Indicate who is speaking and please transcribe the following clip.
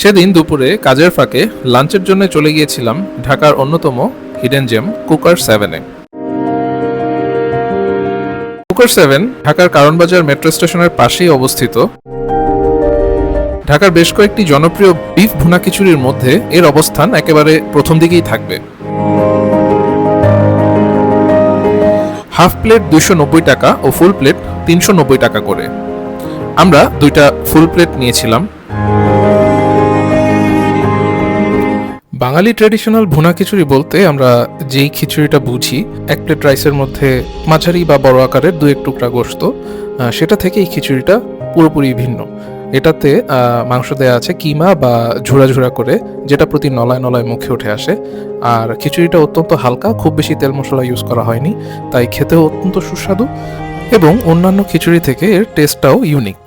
Speaker 1: সেদিন দুপুরে কাজের ফাঁকে লাঞ্চের জন্য চলে গিয়েছিলাম ঢাকার অন্যতম হিডেন জেম কুকার সেভেনে কুকার সেভেন ঢাকার কারণবাজার মেট্রো স্টেশনের পাশেই অবস্থিত। ঢাকার বেশ কয়েকটি জনপ্রিয় বিফ ভুনা খিচুড়ির মধ্যে এর অবস্থান একেবারে প্রথম দিকেই থাকবে। হাফ প্লেট নব্বই টাকা ও ফুল প্লেট তিনশো নব্বই টাকা করে। আমরা দুইটা ফুল প্লেট নিয়েছিলাম। বাঙালি ট্রেডিশনাল ভুনা খিচুড়ি বলতে আমরা যেই খিচুড়িটা বুঝি, এক প্লেট রাইসের মধ্যে মাঝারি বা বড় আকারের দু এক টুকরা গোস্ত সেটা থেকে এই খিচুড়িটা পুরোপুরি ভিন্ন। এটাতে মাংস দেওয়া আছে কিমা বা ঝুড়া ঝুড়া করে, যেটা প্রতি নলায় নলায় মুখে উঠে আসে। আর খিচুড়িটা অত্যন্ত হালকা, খুব বেশি তেল মশলা ইউজ করা হয়নি, তাই খেতেও অত্যন্ত সুস্বাদু। এবং অন্যান্য খিচুড়ি থেকে এর টেস্টটাও ইউনিক